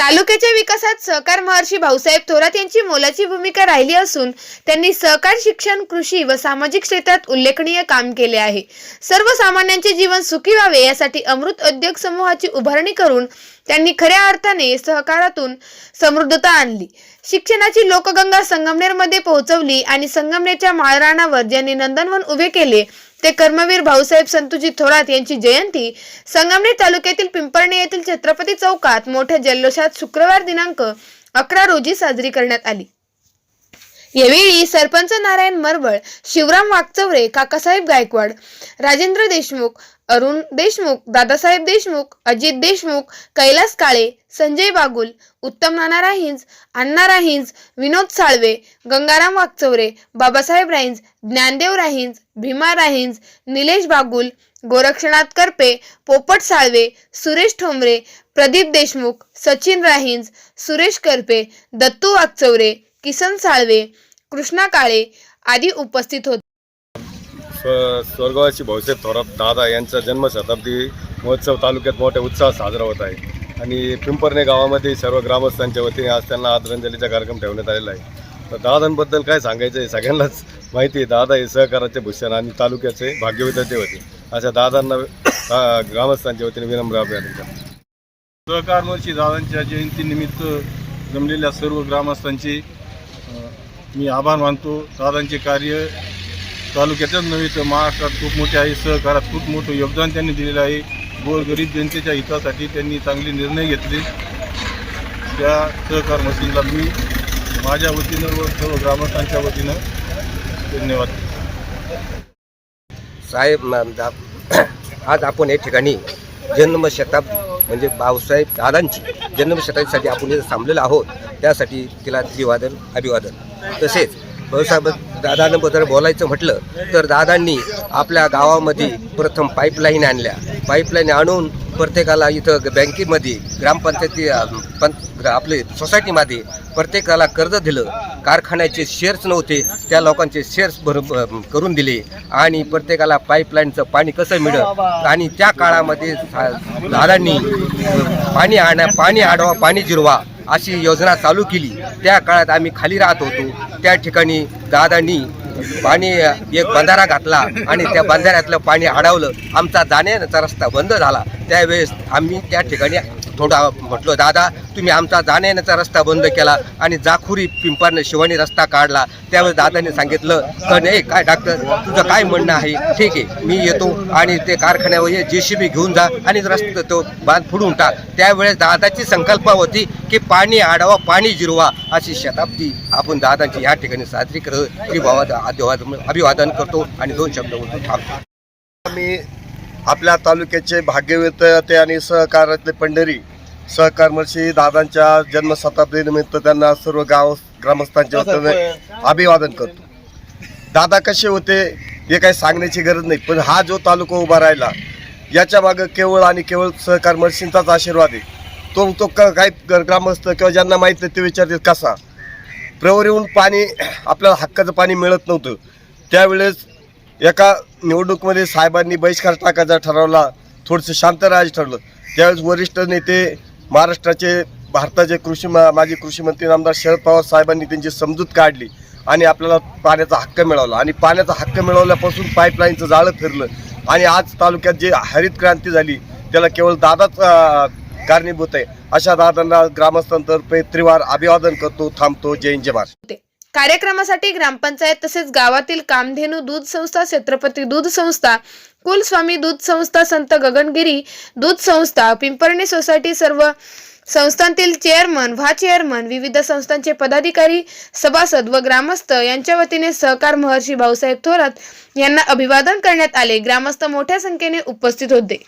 तालुक्याच्या विकासात सहकार महर्षी भाऊसाहेब थोरात यांची मोलाची भूमिका राहिली असून त्यांनी सहकार शिक्षण कृषी व सामाजिक क्षेत्रात उल्लेखनीय काम केले आहे. सर्वसामान्यांचे जीवन सुखी व्हावे यासाठी अमृत उद्योग समूहाची उभारणी करून त्यांनी खऱ्या अर्थाने सहकारातून समृद्धता आणली. शिक्षणाची लोकगंगा संगमनेरमध्ये पोहोचवली आणि संगमनेरच्या माळरानावर ज्यांनी नंदनवन उभे केले ते कर्मवीर भाऊसाहेब संतुजी थोरात यांची जयंती संगमनेर तालुक्यातील पिंपर्णे येथील छत्रपती चौकात मोठ्या जल्लोषात शुक्रवार दिनांक अकरा रोजी साजरी करण्यात आली. यावेळी सरपंच नारायण मरवळ शिवराम वागचौरे काकासाहेब गायकवाड राजेंद्र देशमुख अरुण देशमुख दादासाहेब देशमुख अजित देशमुख कैलास काळे संजय बागुल उत्तम नाना राहिंज अण्णा राहिंज विनोद साळवे गंगाराम वागचौरे बाबासाहेब राहिंज ज्ञानदेव राहिंज भीमा राहिंज निलेश बागुल गोरक्षनाथ करपे पोपट साळवे सुरेश ठोंबरे प्रदीप देशमुख सचिन राहिंज सुरेश करपे दत्तू वागचौरे किसन साळवे कृष्णा काळे आदी उपस्थित होते. स्व स्वर्गवासी भाऊसाहेब थोरात दादा यांचा जन्मशताब्दी महोत्सव तालुक्यात मोठ्या उत्साहात साजरा होत आहे. आणि पिंपरणे गावामध्ये सर्व ग्रामस्थांच्या वतीने आज त्यांना आदरांजलीचा कार्यक्रम ठेवण्यात आलेला आहे. तर दादांबद्दल काय सांगायचं आहे सगळ्यांनाच माहिती आहे. दादा हे सहकाराचे भूषण आणि तालुक्याचे भाग्यविधाते होते. अशा दादांना ग्रामस्थांच्या वतीने विनम्र अभिनंदन सहकार महर्षी दादांच्या जयंतीनिमित्त जमलेल्या सर्व ग्रामस्थांचे मी आभार मानतो. दादांचे कार्य तालुक्यातच नव्हे तर महाराष्ट्रात खूप मोठे आहे. सहकारात खूप मोठं योगदान त्यांनी दिलेलं आहे. गोरगरीब जनतेच्या हितासाठी त्यांनी चांगले निर्णय घेतले. त्या सहकार मशीनला मी माझ्या वतीनं व सर्व ग्रामस्थांच्या वतीनं धन्यवाद साहेब आज आपण या ठिकाणी जन्मशताब म्हणजे भाऊसाहेब दादांची जन्मशताब्दीसाठी आपण जे थांबलेलो आहोत. त्यासाठी तिला अभिवादन अभिवादन. तसेच भाऊसाहेब दादांबद्दल बोलायचं म्हटलं तर दादांनी आपल्या गावामध्ये प्रथम पाईपलाईन आणल्या. पाईपलाईन आणून प्रत्येकाला इथं बँकेमध्ये ग्रामपंचायती अ, पंच आपले सोसायटीमध्ये प्रत्येकाला कर्ज दिलं. कारखान्याचे शेअर्स नव्हते त्या लोकांचे शेअर्स भर करून दिले. आणि प्रत्येकाला पाईपलाईनचं पाणी कसं मिळत आणि त्या काळामध्ये झाडांनी दादांनी पाणी आणा पाणी आडवा पाणी जिरवा अशी योजना चालू केली. त्या काळात आम्ही खाली राहत होतो. त्या ठिकाणी दादांनी पाणी एक बंधारा घातला आणि त्या बंधाऱ्यातलं पाणी अडवलं. आमचा जाण्याचा रस्ता बंद झाला. त्यावेळेस आम्ही त्या ठिकाणी थोडा म्हटलं दादा तुम्ही आमचा जाण्याचा रस्ता बंद केला आणि जाखुरी पिंपारने शिवानी रस्ता काढला. त्यावेळेस दादाने सांगितलं तर नाही काय डॉक्टर तुझं काय म्हणणं आहे? ठीक आहे मी येतो आणि ते कारखान्यावर जे सी बी घेऊन जा आणि रस्ता तो बांध फुडून टाक. त्यावेळेस दादाची संकल्पना होती की पाणी आडावा पाणी जिरवा अशी शताब्दी आपण दादांची या ठिकाणी साजरी करत अभिवादन अभिवादन करतो आणि दोन शब्द बोलतो थांबतो. मी आपल्या तालुक्याचे भाग्यविधाते आणि सहकारातले पंढरी सहकार महर्षी दादांच्या जन्मशताब्दीनिमित्त त्यांना सर्व गाव ग्रामस्थांच्या वतीने अभिवादन करतो. दादा कसे होते हे काही सांगण्याची गरज नाही पण हा जो तालुका उभा राहिला याच्या मागं केवळ आणि केवळ सहकार महर्षींचाच आशीर्वाद आहे. तो तो क- काही ग्रामस्थ किंवा ज्यांना माहीत नाही ते विचारतील कसा? प्रवरीहून पाणी आपल्याला हक्काचं पाणी मिळत नव्हतं. त्यावेळेस एका निवडणुकीमध्ये साहेबांनी बहिष्कार टाकायचा ठरवला थोडंसं शांत राहायचं ठरलं. त्यावेळेस वरिष्ठ नेते महाराष्ट्राचे भारताचे कृषी मा- माजी कृषी मंत्री आमदार शरद पवार साहेबांनी त्यांची समजूत काढली आणि आपल्याला पाण्याचा हक्क मिळवला. आणि पाण्याचा हक्क मिळवल्यापासून पाईपलाईनचं जाळं फिरलं. आणि आज तालुक्यात जे हरित क्रांती झाली त्याला केवळ दादाच कारणीभूत आहे. अशा दादांना ग्रामस्थांतर्फे त्रिवार अभिवादन करतो थांबतो. जय जय महाराष्ट्र. कार्यक्रमासाठी ग्रामपंचायत तसेच गावातील कामधेनू दूध संस्था छत्रपती दूध संस्था कुलस्वामी दूध संस्था संत गगनगिरी दूध संस्था पिंपर्णे सोसायटी सर्व संस्थांतील चेअरमन व्हा चेअरमन विविध संस्थांचे पदाधिकारी सभासद व ग्रामस्थ यांच्या वतीने सहकार महर्षी भाऊसाहेब थोरात यांना अभिवादन करण्यात आले. ग्रामस्थ मोठ्या संख्येने उपस्थित होते.